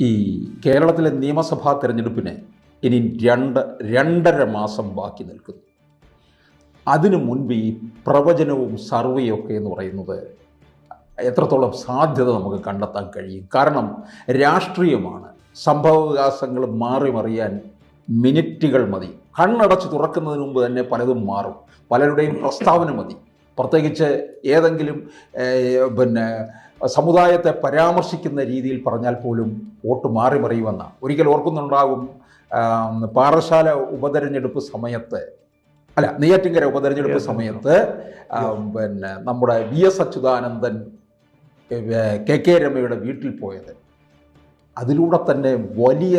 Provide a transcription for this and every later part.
ഈ കേരളത്തിലെ നിയമസഭാ തിരഞ്ഞെടുപ്പിന് ഇനി രണ്ട് രണ്ടര മാസം ബാക്കി നിൽക്കുന്നു. അതിനു മുൻപ് ഈ പ്രവചനവും സർവേയൊക്കെ എന്ന് പറയുന്നത് എത്രത്തോളം സാധ്യത നമുക്ക് കണ്ടെത്താൻ കഴിയും? കാരണം രാഷ്ട്രീയമാണ്. സംഭവവികാസങ്ങൾ മാറി മറിയാൻ മിനിറ്റുകൾ മതി. കണ്ണടച്ച് തുറക്കുന്നതിന് മുമ്പ് തന്നെ പലതും മാറും. പലരുടെയും പ്രസ്താവന മതി. പ്രത്യേകിച്ച് ഏതെങ്കിലും പിന്നെ സമുദായത്തെ പരാമർശിക്കുന്ന രീതിയിൽ പറഞ്ഞാൽ പോലും വോട്ട് മാറി മറിയുമെന്ന ഒരിക്കൽ ഓർക്കുന്നുണ്ടാകും പാറശാല ഉപതെരഞ്ഞെടുപ്പ് സമയത്ത് അല്ല നെയ്യാറ്റിങ്കര ഉപതെരഞ്ഞെടുപ്പ്. സമയത്ത് പിന്നെ നമ്മുടെ V S Achuthanandan K K രമയുടെ വീട്ടിൽ പോയത്. അതിലൂടെ തന്നെ വലിയ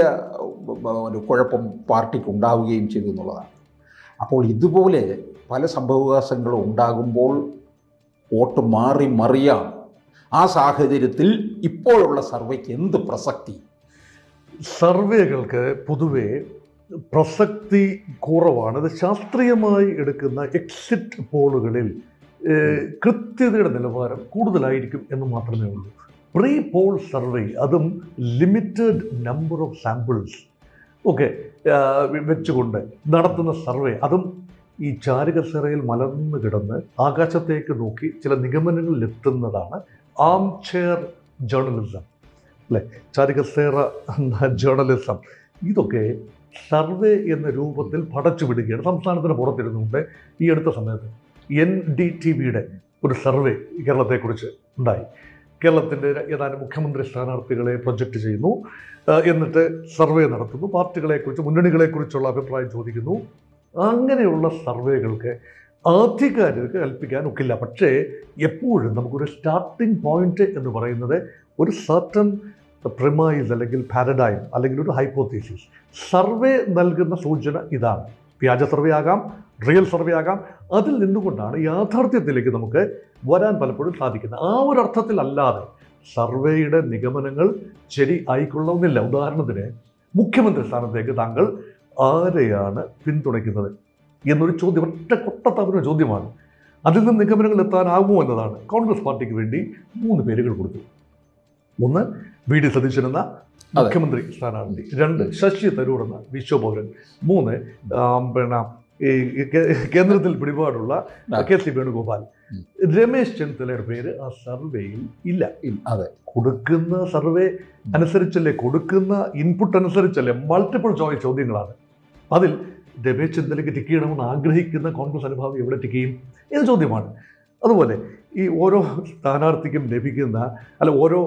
ഒരു കുഴപ്പം പാർട്ടിക്ക് ഉണ്ടാവുകയും ചെയ്തു എന്നുള്ളതാണ്. അപ്പോൾ ഇതുപോലെ പല സംഭവവികാസങ്ങളും ഉണ്ടാകുമ്പോൾ വോട്ട് മാറി മറിയാം ആ സാഹചര്യത്തിൽ ഇപ്പോഴുള്ള സർവേക്ക് എന്ത് പ്രസക്തി? സർവേകൾക്ക് പൊതുവെ പ്രസക്തി കുറവാണ്. അത് ശാസ്ത്രീയമായി എടുക്കുന്ന എക്സിറ്റ് പോളുകളിൽ കൃത്യതയുടെ നിലവാരം കൂടുതലായിരിക്കും എന്ന് മാത്രമേ ഉള്ളൂ. പ്രീ പോൾ സർവേ അതും ലിമിറ്റഡ് നമ്പർ ഓഫ് സാമ്പിൾസ് ഒക്കെ വെച്ചുകൊണ്ട് നടത്തുന്ന സർവേ അതും ഈ ചാരുകസറയിൽ മലർന്നു കിടന്ന് ആകാശത്തേക്ക് നോക്കി ചില നിഗമനങ്ങളിൽ എത്തുന്നതാണ് ആം ചെയർ ജേർണലിസം അല്ലേ? ചാരികസേറ എന്ന ജേർണലിസം ഇതൊക്കെ സർവേ എന്ന രൂപത്തിൽ പടച്ചു വിടുകയാണ്. സംസ്ഥാനത്തിന് പുറത്തിരുന്നുകൊണ്ട് ഈ അടുത്ത സമയത്ത് എൻ ഡി ടി വിയുടെ ഒരു സർവേ കേരളത്തെക്കുറിച്ച് ഉണ്ടായി. കേരളത്തിന്റെ ഏതാനും മുഖ്യമന്ത്രി സ്ഥാനാർത്ഥികളെ പ്രൊജക്റ്റ് ചെയ്യുന്നു. എന്നിട്ട് സർവേ നടത്തുന്നു. പാർട്ടികളെക്കുറിച്ച് മുന്നണികളെക്കുറിച്ചുള്ള അഭിപ്രായം ചോദിക്കുന്നു. അങ്ങനെയുള്ള സർവേകൾക്ക് ആധികാരികത കൽപ്പിക്കാൻ ഒക്കില്ല പക്ഷേ എപ്പോഴും നമുക്കൊരു സ്റ്റാർട്ടിംഗ് പോയിന്റ് എന്ന് പറയുന്നത് ഒരു സർട്ടൺ പ്രിമൈസ് അല്ലെങ്കിൽ പാരഡൈം അല്ലെങ്കിൽ ഒരു ഹൈപ്പോത്തീസിസ് സർവേ നൽകുന്ന സൂചന ഇതാണ്. വ്യാജ സർവേ ആകാം റിയൽ സർവേ ആകാം. അതിൽ നിന്നുകൊണ്ടാണ് യാഥാർത്ഥ്യത്തിലേക്ക് നമുക്ക് വരാൻ പലപ്പോഴും സാധിക്കുന്നത്. ആ ഒരു അർത്ഥത്തിലല്ലാതെ സർവേയുടെ നിഗമനങ്ങൾ ശരി ആയിക്കൊള്ളണമെന്നില്ല. ഉദാഹരണത്തിന് മുഖ്യമന്ത്രി സ്ഥാനത്തേക്ക് താങ്കൾ ആരെയാണ് പിന്തുണയ്ക്കുന്നത്? എന്നൊരു ചോദ്യം ഒറ്റ കൊട്ടത്തവന ചോദ്യമാണ്. അതിൽ നിന്ന് നിഗമനങ്ങൾ എത്താനാകുമോ എന്നതാണ് കോൺഗ്രസ് പാർട്ടിക്ക് വേണ്ടി മൂന്ന് പേരുകൾ കൊടുത്തു. ഒന്ന് വി ഡി സതീശൻ എന്ന മുഖ്യമന്ത്രി സ്ഥാനാർത്ഥി. രണ്ട് ശശി തരൂർ എന്ന വിശ്വപൗരൻ മൂന്ന് പിന്നെ ഈ കേന്ദ്രത്തിൽ പിടിപാടുള്ള. K C Venugopal. രമേശ് ചെന്നിത്തലയുടെ പേര് ആ സർവേയിൽ ഇല്ല. അതെ. കൊടുക്കുന്ന സർവേ അനുസരിച്ചല്ലേ? കൊടുക്കുന്ന ഇൻപുട്ട് അനുസരിച്ചല്ലേ? മൾട്ടിപ്പിൾ ചോയ്സ് ചോദ്യങ്ങളാണ്. അതിൽ രമേശ് ചെന്നിത്തലയ്ക്ക് ടിക്ക് ചെയ്യണമെന്ന് ആഗ്രഹിക്കുന്ന കോൺഗ്രസ് അനുഭാവം എവിടെ ടിക്ക് ചെയ്യും? ഇത് ചോദ്യമാണ്. അതുപോലെ ഈ ഓരോ സ്ഥാനാർത്ഥിക്കും ലഭിക്കുന്ന അല്ല ഓരോ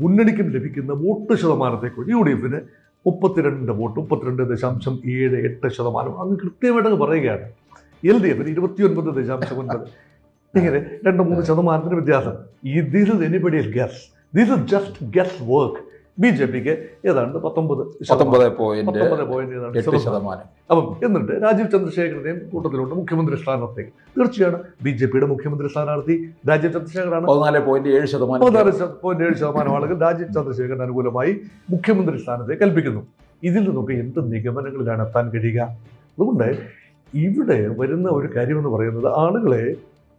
മുന്നണിക്കും ലഭിക്കുന്ന വോട്ട് ശതമാനത്തെക്കുറിച്ച് യു ഡി എഫിന് മുപ്പത്തിരണ്ട് വോട്ട് മുപ്പത്തിരണ്ട് ദശാംശം ഏഴ് എട്ട് ശതമാനം. അങ്ങ് കൃത്യമായിട്ട് അങ്ങ് പറയുകയാണ്. എൽ ഡി എഫിന് ഇരുപത്തിയൊൻപത് ദശാംശം ഒൻപത്. ഇങ്ങനെ രണ്ട് മൂന്ന് ശതമാനത്തിന് വ്യത്യാസം. ഈ this is anybody guess this is just guesswork B J പിക്ക് ഏതാണ്ട് പത്തൊമ്പത് പത്തൊമ്പത് പോയിന്റ് പോയിന്റ് ഏതാണ്ട് എട്ട് ശതമാനം. ശതമാനം. അപ്പം എന്നിട്ട് രാജീവ് ചന്ദ്രശേഖരനെയും കൂട്ടത്തിലുണ്ട് മുഖ്യമന്ത്രി സ്ഥാനാർത്ഥി തീർച്ചയാണ് ബി ജെ പിയുടെ മുഖ്യമന്ത്രി സ്ഥാനാർത്ഥി രാജീവ് ചന്ദ്രശേഖരാണ്. പതിനാല് പോയിന്റ് ഏഴ് ശതമാനം. പതിനാല് പോയിന്റ് ഏഴ് ശതമാനം ആളുകൾ രാജീവ് ചന്ദ്രശേഖരൻ അനുകൂലമായി മുഖ്യമന്ത്രി സ്ഥാനത്തെ കൽപ്പിക്കുന്നു. ഇതിൽ നിന്നൊക്കെ എന്ത് നിഗമനങ്ങളിലാണ് എത്താൻ കഴിയുക? അതുകൊണ്ട് ഇവിടെ വരുന്ന ഒരു കാര്യം എന്ന് പറയുന്നത് ആളുകളെ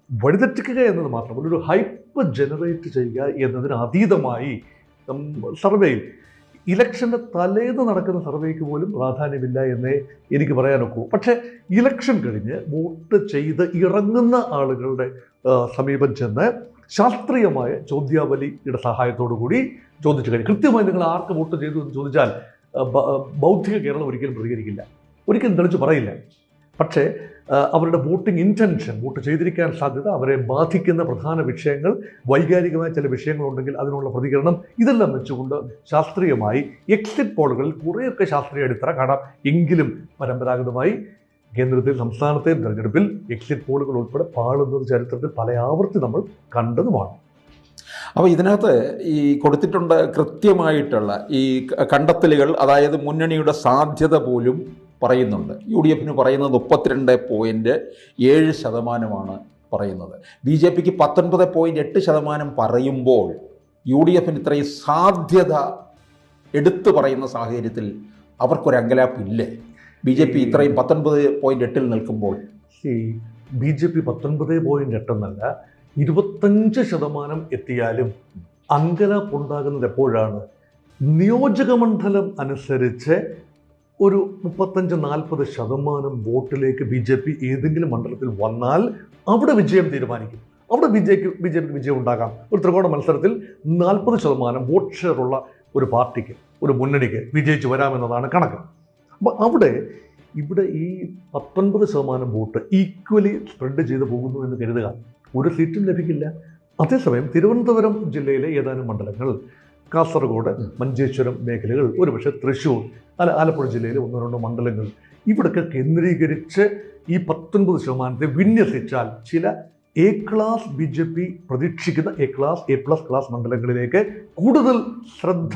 വഴിതെറ്റിക്കുക എന്നത് മാത്രമല്ല ഒരു ഹൈപ്പ് ജനറേറ്റ് ചെയ്യുക എന്നതിന് അതീതമായി ഉം, സർവേയിൽ ഇലക്ഷന്റെ തലേന്ന് നടക്കുന്ന സർവേക്ക് പോലും പ്രാധാന്യമില്ല എന്നേ എനിക്ക് പറയാനൊക്കൂ. പക്ഷേ ഇലക്ഷൻ കഴിഞ്ഞ് വോട്ട് ചെയ്ത് ഇറങ്ങുന്ന ആളുകളുടെ സമീപം ചെന്ന് ശാസ്ത്രീയമായ ചോദ്യാവലിയുടെ സഹായത്തോടു കൂടി ചോദിച്ചു കഴിഞ്ഞു. കൃത്യമായി നിങ്ങൾ ആർക്ക് വോട്ട് ചെയ്തു എന്ന് ചോദിച്ചാൽ ബൗദ്ധിക കേരളം ഒരിക്കലും പ്രതികരിക്കില്ല. ഒരിക്കലും തെളിച്ച് പറയില്ല. പക്ഷേ അവരുടെ വോട്ടിംഗ് ഇന്റൻഷൻ വോട്ട് ചെയ്തിരിക്കാൻ സാധ്യത അവരെ ബാധിക്കുന്ന പ്രധാന വിഷയങ്ങൾ വൈകാരികമായ ചില വിഷയങ്ങളുണ്ടെങ്കിൽ അതിനുള്ള പ്രതികരണം ഇതെല്ലാം വെച്ചുകൊണ്ട് ശാസ്ത്രീയമായി എക്സിറ്റ് പോളുകളിൽ കുറേയൊക്കെ ശാസ്ത്രീയ അടിത്തറ കാണാം. എങ്കിലും പരമ്പരാഗതമായി കേന്ദ്രത്തിൽ സംസ്ഥാനത്തെയും തെരഞ്ഞെടുപ്പിൽ എക്സിറ്റ് പോളുകൾ ഉൾപ്പെടെ പാടുന്നത് ചരിത്രത്തിൽ പല ആവർത്തി നമ്മൾ കണ്ടതുമാണ്. അപ്പോൾ ഇതിനകത്ത് ഈ കൊടുത്തിട്ടുണ്ട് കൃത്യമായിട്ടുള്ള ഈ കണ്ടെത്തലുകൾ അതായത് മുന്നണിയുടെ സാധ്യത പോലും പറയുന്നുണ്ട്. യു ഡി എഫിന് പറയുന്നത് മുപ്പത്തിരണ്ട് പോയിന്റ് ഏഴ് ശതമാനമാണ് പറയുന്നത്. ബി ജെ പിക്ക് പത്തൊൻപത് പോയിന്റ് എട്ട് ശതമാനം പറയുമ്പോൾ യു ഡി എഫിന് ഇത്രയും സാധ്യത എടുത്തു പറയുന്ന സാഹചര്യത്തിൽ അവർക്കൊരു അങ്കലാപ്പില്ലേ ബി ജെ പി ഇത്രയും പത്തൊൻപത് പോയിന്റ് എട്ടിൽ നിൽക്കുമ്പോൾ. ബി ജെ പി പത്തൊൻപത് പോയിന്റ് എട്ടെന്നല്ല ഇരുപത്തഞ്ച് ശതമാനം എത്തിയാലും അങ്കലാപ്പുണ്ടാകുന്നത് എപ്പോഴാണ്? നിയോജക മണ്ഡലം അനുസരിച്ച് ഒരു മുപ്പത്തഞ്ച് നാൽപ്പത് ശതമാനം വോട്ടിലേക്ക് ബി ജെ പി ഏതെങ്കിലും മണ്ഡലത്തിൽ വന്നാൽ അവിടെ വിജയം തീരുമാനിക്കും. അവിടെ ബി ജെക്ക് ബി ജെ പിക്ക് വിജയം ഉണ്ടാകാം. ഒരു ത്രികോണ മത്സരത്തിൽ നാൽപ്പത് ശതമാനം വോട്ട് ഷെയർ ഉള്ള ഒരു പാർട്ടിക്ക് ഒരു മുന്നണിക്ക് വിജയിച്ചു വരാമെന്നതാണ് കണക്ക്. അപ്പോൾ അവിടെ ഇവിടെ ഈ പത്തൊൻപത് ശതമാനം വോട്ട് ഈക്വലി സ്പ്രെഡ് ചെയ്ത് പോകുന്നു എന്ന് കരുതുക. ഒരു സീറ്റും ലഭിക്കില്ല. അതേസമയം തിരുവനന്തപുരം ജില്ലയിലെ ഏതാനും മണ്ഡലങ്ങൾ കാസർഗോഡ് മഞ്ചേശ്വരം മേഖലകൾ ഒരുപക്ഷെ തൃശ്ശൂർ അല്ല ആലപ്പുഴ ജില്ലയിലെ ഒന്നോ രണ്ടോ മണ്ഡലങ്ങൾ. ഇവിടൊക്കെ കേന്ദ്രീകരിച്ച് ഈ പത്തൊൻപത് ശതമാനത്തെ വിന്യസിച്ചാൽ ചില A class B J P പ്രതീക്ഷിക്കുന്ന A class A plus class മണ്ഡലങ്ങളിലേക്ക് കൂടുതൽ ശ്രദ്ധ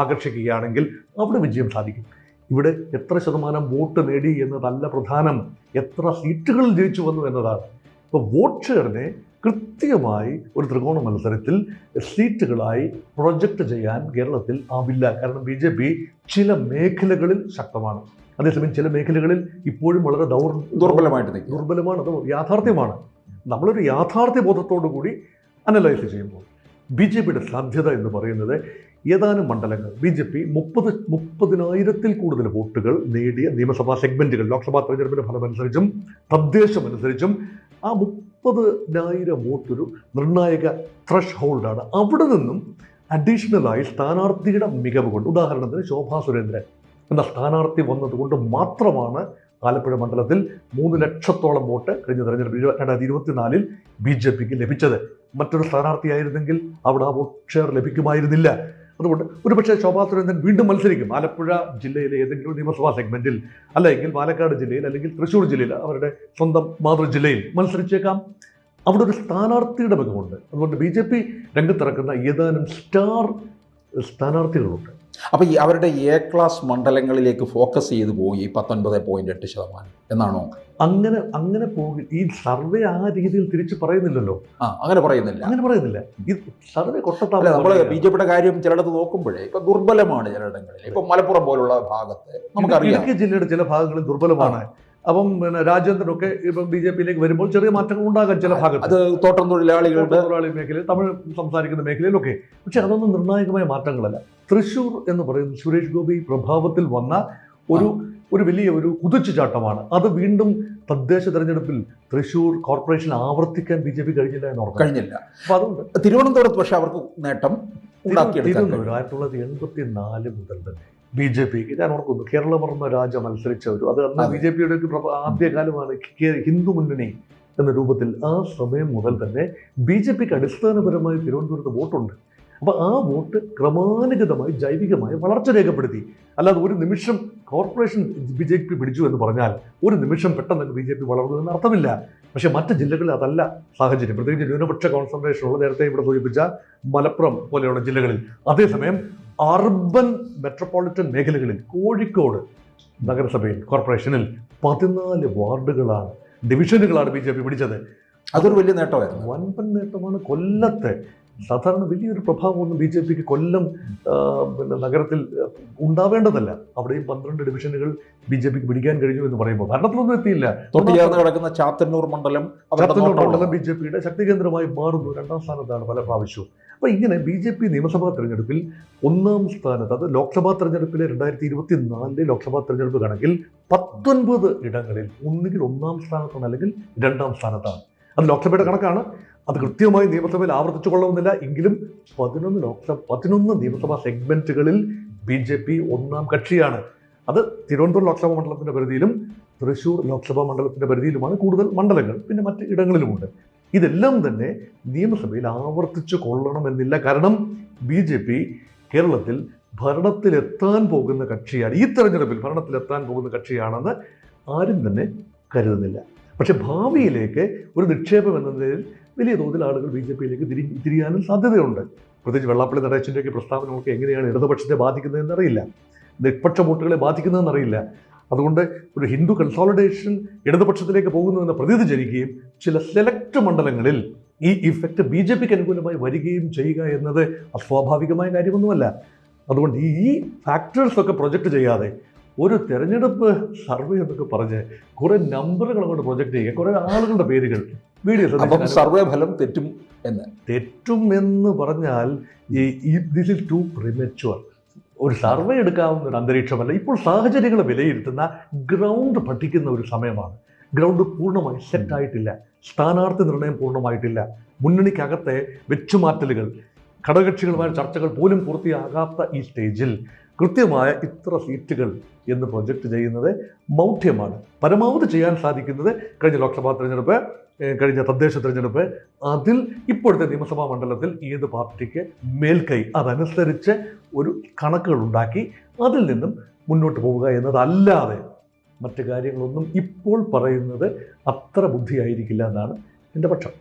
ആകർഷിക്കുകയാണെങ്കിൽ അവിടെ വിജയം സാധിക്കും. ഇവിടെ എത്ര ശതമാനം വോട്ട് നേടി എന്നതല്ല പ്രധാനം. എത്ര സീറ്റുകളിൽ ജയിച്ചു വന്നു എന്നതാണ്. ഇപ്പോൾ വോട്ട് ഷെയറിനെ കൃത്യമായി ഒരു ത്രികോണ മത്സരത്തിൽ സീറ്റുകളായി പ്രൊജക്റ്റ് ചെയ്യാൻ കേരളത്തിൽ ആവില്ല. കാരണം ബി ജെ പി ചില മേഖലകളിൽ ശക്തമാണ്. അതേസമയം ചില മേഖലകളിൽ ഇപ്പോഴും വളരെ ദൗർ ദുർബലമായിട്ട് ദുർബലമാണ് അത് യാഥാർത്ഥ്യമാണ്? നമ്മളൊരു യാഥാർത്ഥ്യ ബോധത്തോടു കൂടി അനലൈസ് ചെയ്യുമ്പോൾ ബി ജെ പിയുടെ സാധ്യത എന്ന് പറയുന്നത് ഏതാനും മണ്ഡലങ്ങൾ. ബി ജെ പി മുപ്പത് മുപ്പതിനായിരത്തിൽ കൂടുതൽ വോട്ടുകൾ നേടിയ നിയമസഭാ സെഗ്മെന്റുകൾ ലോക്സഭാ തെരഞ്ഞെടുപ്പിന്റെ ഫലമനുസരിച്ചും തദ്ദേശമനുസരിച്ചും ആ മുപ്പതിനായിരം വോട്ടൊരു നിർണായക ത്രഷ് ഹോൾഡാണ് അവിടെ നിന്നും അഡീഷണലായി സ്ഥാനാർത്ഥിയുടെ മികവ് കൊണ്ട് ഉദാഹരണത്തിന് ശോഭാ സുരേന്ദ്രൻ. എന്ന സ്ഥാനാർത്ഥി വന്നതുകൊണ്ട് മാത്രമാണ് ആലപ്പുഴ മണ്ഡലത്തിൽ മൂന്ന് ലക്ഷത്തോളം വോട്ട് കഴിഞ്ഞ തെരഞ്ഞെടുപ്പ് രണ്ടായിരത്തി ഇരുപത്തിനാലിൽ ബി ജെ പിക്ക് ലഭിച്ചത്. മറ്റൊരു സ്ഥാനാർത്ഥിയായിരുന്നെങ്കിൽ അവിടെ ആ വോട്ട് ഷെയർ ലഭിക്കുമായിരുന്നില്ല. അതുകൊണ്ട് ഒരുപക്ഷെ ശോഭാ സുരേന്ദ്രൻ വീണ്ടും മത്സരിക്കും. ആലപ്പുഴ ജില്ലയിലെ ഏതെങ്കിലും നിയമസഭാ സെഗ്മെന്റിൽ അല്ലെങ്കിൽ പാലക്കാട് ജില്ലയിൽ അല്ലെങ്കിൽ തൃശ്ശൂർ ജില്ലയിൽ അവരുടെ സ്വന്തം മാതൃ ജില്ലയിൽ മത്സരിച്ചേക്കാം. അവിടെ ഒരു സ്ഥാനാർത്ഥിയുടെ മികവുണ്ട് അതുകൊണ്ട് ബി ജെ പി രംഗത്തിറക്കുന്ന ഏതാനും സ്റ്റാർ സ്ഥാനാർത്ഥികളുണ്ട്. അപ്പോൾ ഈ അവരുടെ എ ക്ലാസ് മണ്ഡലങ്ങളിലേക്ക് ഫോക്കസ് ചെയ്തു പോയി പത്തൊൻപത് പോയിന്റ് എട്ട് ശതമാനം എന്നാണോ? അങ്ങനെ അങ്ങനെ പോകും ഈ സർവേ ആ രീതിയിൽ തിരിച്ചു പറയുന്നില്ലല്ലോ? ആ അങ്ങനെ പറയുന്നില്ല. അങ്ങനെ പറയുന്നില്ല. ഈ സർവേ അല്ല കൊട്ടത്താ നമ്മൾ ബി ജെ പിയുടെ കാര്യം ചിലയിടത്ത് നോക്കുമ്പോഴേ ഇപ്പൊ ദുർബലമാണ് ചിലയിടങ്ങളിൽ. ഇപ്പൊ മലപ്പുറം പോലുള്ള ഭാഗത്ത് നമുക്കറിയാം. ഇടുക്കി ജില്ലയുടെ ചില ഭാഗങ്ങളിൽ ദുർബലമാണ്. അപ്പം പിന്നെ രാജേന്ദ്രനൊക്കെ ഇപ്പം ബി ജെ പിയിലേക്ക് വരുമ്പോൾ ചെറിയ മാറ്റങ്ങൾ ഉണ്ടാകാം ചില ഭാഗത്ത്. അത് തോട്ടം തൊഴിലാളികളുടെ തൊഴിലാളി മേഖലയിൽ തമിഴ് സംസാരിക്കുന്ന മേഖലയിലൊക്കെ. പക്ഷെ അതൊന്നും നിർണായകമായ മാറ്റങ്ങളല്ല. തൃശ്ശൂർ എന്ന് പറയുന്നത് സുരേഷ് ഗോപി പ്രഭാവത്തിൽ വന്ന ഒരു ഒരു വലിയ ഒരു കുതിച്ചുചാട്ടമാണ് അത് വീണ്ടും തദ്ദേശ തെരഞ്ഞെടുപ്പിൽ തൃശ്ശൂർ കോർപ്പറേഷൻ ആവർത്തിക്കാൻ ബി ജെ പി കഴിഞ്ഞില്ല എന്ന് ഓർക്കും കഴിഞ്ഞില്ല. അപ്പൊ അതുകൊണ്ട് തിരുവനന്തപുരത്ത് പക്ഷേ അവർക്ക് നേട്ടം ആയിരത്തി തൊള്ളായിരത്തി എൺപത്തി നാല് മുതൽ തന്നെ ബി ജെ പി. ഞാൻ ഓർക്കുന്നു കേരളവർമ്മ രാജ മത്സരിച്ചവരും. അത് അന്ന് ബി ജെ പിയുടെ ഒരു ആദ്യകാലമാണ് ഹിന്ദു മുന്നണി എന്ന രൂപത്തിൽ ആ സമയം മുതൽ തന്നെ ബി ജെ പിക്ക് അടിസ്ഥാനപരമായി തിരുവനന്തപുരത്ത് വോട്ടുണ്ട്. അപ്പോൾ ആ വോട്ട് ക്രമാനുഗതമായി ജൈവികമായി വളർച്ച രേഖപ്പെടുത്തി. അല്ലാതെ ഒരു നിമിഷം കോർപ്പറേഷൻ ബി ജെ പി പിടിച്ചു എന്ന് പറഞ്ഞാൽ ഒരു നിമിഷം പെട്ടെന്ന് ബി ജെ പി വളർന്നു എന്ന് അർത്ഥമില്ല. പക്ഷേ മറ്റ് ജില്ലകളിൽ അതല്ല സാഹചര്യം. പ്രത്യേകിച്ച് ന്യൂനപക്ഷ കോൺസെൻട്രേഷൻ ഉള്ള നേരത്തെ ഇവിടെ സൂചിപ്പിച്ച മലപ്പുറം പോലെയുള്ള ജില്ലകളിൽ. അതേസമയം അർബൻ മെട്രോപൊളിറ്റൻ മേഖലകളിൽ കോഴിക്കോട് നഗരസഭയിൽ കോർപ്പറേഷനിൽ പതിനാല് വാർഡുകളാണ് ഡിവിഷനുകളാണ് ബി ജെ പി പിടിച്ചത്. അതൊരു വലിയ നേട്ടമായിരുന്നു. വൻപൻ നേട്ടമാണ് കൊല്ലത്തെ സാധാരണ വലിയൊരു പ്രഭാവമൊന്നും ബി ജെ പിക്ക് കൊല്ലം പിന്നെ നഗരത്തിൽ ഉണ്ടാവേണ്ടതല്ല. അവിടെയും പന്ത്രണ്ട് ഡിവിഷനുകൾ ബി ജെ പിക്ക് പിടിക്കാൻ കഴിഞ്ഞു എന്ന് പറയുമ്പോൾ. ഭരണത്തിലൊന്നും എത്തിയില്ല. ചേർന്ന് കിടക്കുന്ന ചാത്തന്നൂർ മണ്ഡലം ചാത്തന്നൂർ മണ്ഡലം ബി ജെ പിയുടെ ശക്തി കേന്ദ്രമായി മാറുന്നു. രണ്ടാം സ്ഥാനത്താണ് പല പ്രാവശ്യവും. അപ്പോൾ ഇങ്ങനെ ബി ജെ പി നിയമസഭാ തെരഞ്ഞെടുപ്പിൽ ഒന്നാം സ്ഥാനത്ത് അത് ലോക്സഭാ തെരഞ്ഞെടുപ്പിലെ രണ്ടായിരത്തി ഇരുപത്തി നാലിലെ ലോക്സഭാ തെരഞ്ഞെടുപ്പ് കണക്കിൽ പത്തൊൻപത് ഇടങ്ങളിൽ ഒന്നുകിൽ ഒന്നാം സ്ഥാനത്താണ് അല്ലെങ്കിൽ രണ്ടാം സ്ഥാനത്താണ്. അത് ലോക്സഭയുടെ കണക്കാണ്. അത് കൃത്യമായി നിയമസഭയിൽ ആവർത്തിച്ചു കൊള്ളണമെന്നില്ല. എങ്കിലും പതിനൊന്ന് ലോക്സഭ പതിനൊന്ന് നിയമസഭാ സെഗ്മെന്റുകളിൽ ബി ജെ പി ഒന്നാം കക്ഷിയാണ്. അത് തിരുവനന്തപുരം ലോക്സഭാ മണ്ഡലത്തിന്റെ പരിധിയിലും തൃശ്ശൂർ ലോക്സഭാ മണ്ഡലത്തിന്റെ പരിധിയിലുമാണ് കൂടുതൽ മണ്ഡലങ്ങൾ. പിന്നെ മറ്റ് ഇടങ്ങളിലുമുണ്ട്. ഇതെല്ലാം തന്നെ നിയമസഭയിൽ ആവർത്തിച്ചു കൊള്ളണമെന്നില്ല. കാരണം ബി ജെ പി കേരളത്തിൽ ഭരണത്തിലെത്താൻ പോകുന്ന കക്ഷിയാണ്. ഈ തെരഞ്ഞെടുപ്പിൽ ഭരണത്തിലെത്താൻ പോകുന്ന കക്ഷിയാണെന്ന് ആരും തന്നെ കരുതുന്നില്ല. പക്ഷെ ഭാവിയിലേക്ക് ഒരു നിക്ഷേപം എന്ന നിലയിൽ വലിയ തോതിൽ ആളുകൾ ബി ജെ പിയിലേക്ക് തിരി തിരിയാനും സാധ്യതയുണ്ട്. പ്രത്യേകിച്ച് വെള്ളാപ്പള്ളി നടേശന്റെയൊക്കെ പ്രസ്താവനകളൊക്കെ എങ്ങനെയാണ് ഇടതുപക്ഷത്തെ ബാധിക്കുന്നതെന്ന് അറിയില്ല നിഷ്പക്ഷ വോട്ടുകളെ ബാധിക്കുന്നതെന്ന് അറിയില്ല അതുകൊണ്ട് ഒരു ഹിന്ദു കൺസോളിഡേഷൻ ഇടതുപക്ഷത്തിലേക്ക് പോകുന്നു എന്ന പ്രതീതി ജനിക്കുകയും ചില സെലക്ട് മണ്ഡലങ്ങളിൽ ഈ ഇഫക്റ്റ് ബി ജെ പിക്ക് അനുകൂലമായി വരികയും ചെയ്യുക എന്നത് അസ്വാഭാവികമായ കാര്യമൊന്നുമല്ല. അതുകൊണ്ട് ഈ ഫാക്ടേഴ്സൊക്കെ പ്രൊജക്റ്റ് ചെയ്യാതെ ഒരു തിരഞ്ഞെടുപ്പ് സർവേ എന്നൊക്കെ പറഞ്ഞ് കുറെ നമ്പറുകൾ അങ്ങോട്ട് പ്രൊജക്റ്റ് ചെയ്യുക. കുറേ ആളുകളുടെ പേരുകൾ വീഡിയോ അപ്പം സർവേ ഫലം തെറ്റും എന്ന്. തെറ്റും എന്ന് പറഞ്ഞാൽ ഈ ദിസ് ഇസ് ടു പ്രിമച്ചുവർ ഒരു സർവേ എടുക്കാവുന്ന ഒരു അന്തരീക്ഷമല്ല. ഇപ്പോൾ സാഹചര്യങ്ങൾ വിലയിരുത്തുന്ന ഗ്രൗണ്ട് പഠിക്കുന്ന ഒരു സമയമാണ്. ഗ്രൗണ്ട് പൂർണമായി സെറ്റായിട്ടില്ല സ്ഥാനാർത്ഥി നിർണയം പൂർണമായിട്ടില്ല. മുന്നണിക്കകത്തെ വെച്ചുമാറ്റലുകൾ ഘടകകക്ഷികളുമായ ചർച്ചകൾ പോലും പൂർത്തിയാകാത്ത ഈ സ്റ്റേജിൽ കൃത്യമായ ഇത്ര സീറ്റുകൾ എന്ന് പ്രൊജക്റ്റ് ചെയ്യുന്നത് മൗഢ്യമാണ്. പരമാവധി ചെയ്യാൻ സാധിക്കുന്നത് കഴിഞ്ഞ ലോക്സഭാ തെരഞ്ഞെടുപ്പ് കഴിഞ്ഞ തദ്ദേശ തെരഞ്ഞെടുപ്പ് അതിൽ ഇപ്പോഴത്തെ നിയമസഭാ മണ്ഡലത്തിൽ ഏത് പാർട്ടിക്ക് മേൽക്കൈ അതനുസരിച്ച് ഒരു കണക്കുകൾ ഉണ്ടാക്കി അതിൽ നിന്നും മുന്നോട്ട് പോവുക എന്നതല്ലാതെ മറ്റു കാര്യങ്ങളൊന്നും ഇപ്പോൾ പറയുന്നത് അത്ര ബുദ്ധിയായിരിക്കില്ല എന്നാണ് എന്റെ പക്ഷം.